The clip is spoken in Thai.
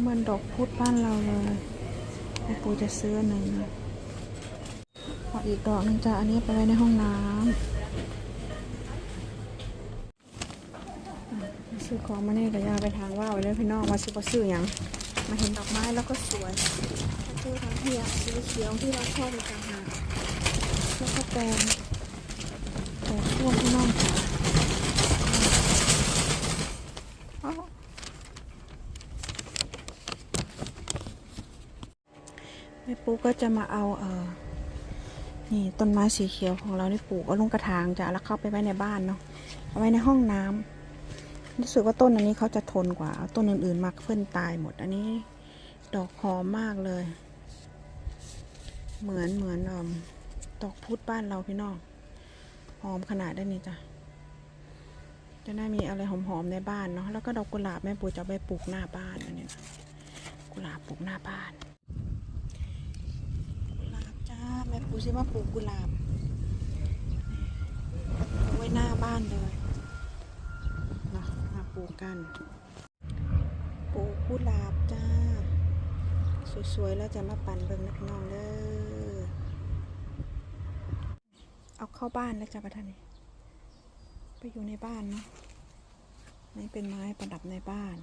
เหมือนดอกพุธบ้านเราเลยแม่ปูจะซื้อหนึ่งนะขออีกดอกนึงจะอันนี้ไปไว้ในห้องน้ำซื้อของมาเนี่ยก็ยาไปทางว่าวไว้เลยพี่น้องว่าซื้อบ่ซื้อหยังมาเห็นดอกไม้แล้วก็สวยถ้าซื้อทางเทียสีเขียวที่เราชอบอีกต่างหากแล้วก็แปลงแต่พวกพี่น้องค่ะอ้าว แม่ปูก็จะมาเอาเออนี่ต้นไม้สีเขียวของเรานี่ปลูกเอาลงกระถางจะแล้วเข้าไปไว้ในบ้านเนาะเอาไว้ในห้องน้ำรู้สึกว่าต้นอันนี้เขาจะทนกว่าเอาต้นอื่นๆมาเพื่อนตายหมดอันนี้ ดอกหอมมากเลย เหมือนเหมือนอมดอกพุธบ้านเราพี่น้องหอมขนาดได้นี่จ้ะจะได้มีอะไรหอมๆในบ้านเนาะแล้วก็ดอกกุหลาบแม่ปูจะไปปลูกหน้าบ้านอันนี้กุหลาบปลูกหน้าบ้าน กุหลาบจ้าแม่ปูซิว่าปลูกกุหลาบไว้หน้าบ้านเลยนาะมาปลูกกัน ปลูกกุหลาบจ้า สวยๆ แล้วจะมาปั่นเบิ่งนักน้องเด้อเอาเข้าบ้านแล้วจ้าประทานไปอยู่ในบ้านเนาะนี่เป็นไม้ประดับในบ้าน